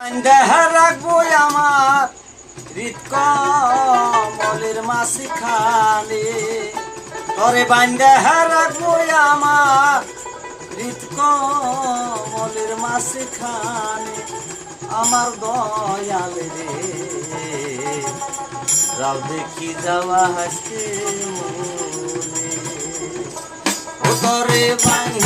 রাখব আমার হৃদকমলের মাসি খানে তরে বান্ধে রাখব আমার হৃদকমলের মাসি খানে আমার দয়াল রে, রাও দেখি যাওয়া হাসতে তরে বান্ধে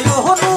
よほ